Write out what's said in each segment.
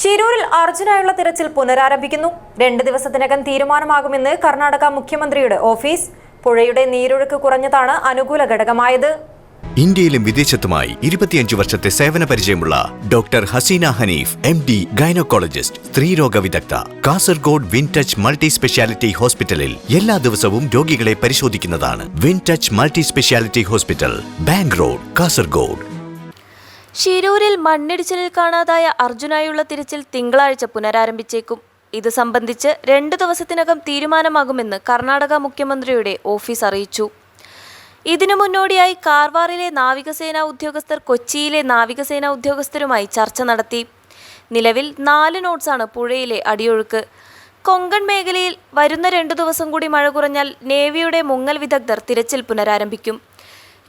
ഷിരൂരിൽ അർജുനായുള്ള തിരച്ചിൽ പുനരാരംഭിക്കുന്നു. രണ്ട് ദിവസത്തിനകം തീരുമാനമാകുമെന്ന് കർണാടക മുഖ്യമന്ത്രിയുടെ ഓഫീസ്. പുഴയുടെ നീരൊഴുക്ക് കുറഞ്ഞതാണ് അനുകൂല ഘടകമായത്. ഇന്ത്യയിലും വിദേശത്തുമായി ഇരുപത്തിയഞ്ച് വർഷത്തെ സേവന പരിചയമുള്ള doctor Haseena Hanif M D gynaecologist സ്ത്രീരോഗ വിദഗ്ധ Kasaragod Win Touch multi speciality ഹോസ്പിറ്റലിൽ എല്ലാ ദിവസവും രോഗികളെ പരിശോധിക്കുന്നതാണ് Win Touch multi speciality hospital bank road Kasaragod. ഷിരൂരിൽ മണ്ണിടിച്ചിലിൽ കാണാതായ അർജുനായുള്ള തിരച്ചിൽ തിങ്കളാഴ്ച പുനരാരംഭിച്ചേക്കും. ഇത് സംബന്ധിച്ച് രണ്ട് ദിവസത്തിനകം തീരുമാനമാകുമെന്ന് കർണാടക മുഖ്യമന്ത്രിയുടെ ഓഫീസ് അറിയിച്ചു. ഇതിനു മുന്നോടിയായി കാർവാറിലെ നാവികസേനാ ഉദ്യോഗസ്ഥർ കൊച്ചിയിലെ നാവികസേനാ ഉദ്യോഗസ്ഥരുമായി ചർച്ച നടത്തി. നിലവിൽ നാല് നോട്ട്സാണ് പുഴയിലെ അടിയൊഴുക്ക്. കൊങ്കൺ മേഖലയിൽ വരുന്ന രണ്ടു ദിവസം കൂടി മഴ കുറഞ്ഞാൽ നേവിയുടെ മുങ്ങൽ വിദഗ്ധർ തിരച്ചിൽ പുനരാരംഭിക്കും.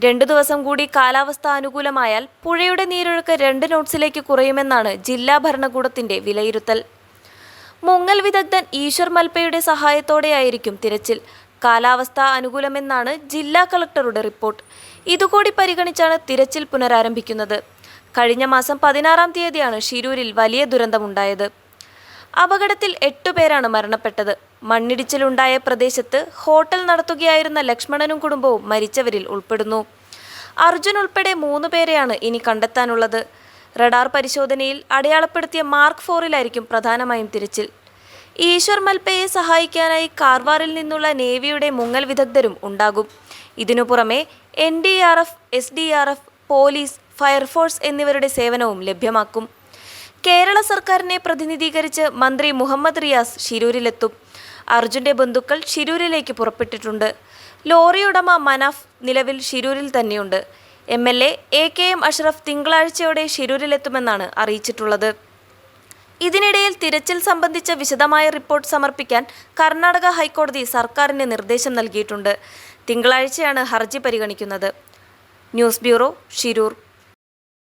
രണ്ടു ദിവസം കൂടി കാലാവസ്ഥ അനുകൂലമായാൽ പുഴയുടെ നീരൊഴുക്ക് രണ്ട് നോട്ട്സിലേക്ക് കുറയുമെന്നാണ് ജില്ലാ ഭരണകൂടത്തിന്റെ വിലയിരുത്തൽ. മുങ്ങൽ വിദഗ്ധൻ ഈശ്വർ മൽപ്പയുടെ സഹായത്തോടെയായിരിക്കും തിരച്ചിൽ. കാലാവസ്ഥ അനുകൂലമെന്നാണ് ജില്ലാ കളക്ടറുടെ റിപ്പോർട്ട്. ഇതുകൂടി പരിഗണിച്ചാണ് തിരച്ചിൽ പുനരാരംഭിക്കുന്നത്. കഴിഞ്ഞ മാസം പതിനാറാം തീയതിയാണ് ഷിരൂരിൽ വലിയ ദുരന്തമുണ്ടായത്. അപകടത്തിൽ എട്ടുപേരാണ് മരണപ്പെട്ടത്. മണ്ണിടിച്ചിലുണ്ടായ പ്രദേശത്ത് ഹോട്ടൽ നടത്തുകയായിരുന്ന ലക്ഷ്മണനും കുടുംബവും മരിച്ചവരിൽ ഉൾപ്പെടുന്നു. അർജുൻ ഉൾപ്പെടെ മൂന്ന് പേരെയാണ് ഇനി കണ്ടെത്താനുള്ളത്. റഡാർ പരിശോധനയിൽ അടയാളപ്പെടുത്തിയ മാർക്ക് ഫോറിലായിരിക്കും പ്രധാനമായും തിരച്ചിൽ. ഈശ്വർ മൽപ്പയെ സഹായിക്കാനായി കാർവാറിൽ നിന്നുള്ള നേവിയുടെ മുങ്ങൽ വിദഗ്ധരും ഉണ്ടാകും. ഇതിനു പുറമെ N D R F S D R F police fire force എന്നിവരുടെ സേവനവും ലഭ്യമാക്കും. കേരള സർക്കാരിനെ പ്രതിനിധീകരിച്ച് മന്ത്രി മുഹമ്മദ് റിയാസ് ഷിരൂരിലെത്തും അർജുന്റെ ബന്ധുക്കൾ ഷിരൂരിലേക്ക് പുറപ്പെട്ടിട്ടുണ്ട്. ലോറി ഉടമ മനാഫ് നിലവിൽ ഷിരൂരിൽ തന്നെയുണ്ട്. M L A A K M Ashraf തിങ്കളാഴ്ചയോടെ ഷിരൂരിലെത്തുമെന്നാണ് അറിയിച്ചിട്ടുള്ളത്. ഇതിനിടയിൽ തിരച്ചിൽ സംബന്ധിച്ച വിശദമായ റിപ്പോർട്ട് സമർപ്പിക്കാൻ കർണാടക ഹൈക്കോടതി സർക്കാരിന് നിർദ്ദേശം നൽകിയിട്ടുണ്ട്. തിങ്കളാഴ്ചയാണ് ഹർജി പരിഗണിക്കുന്നത്. News bureau Shirur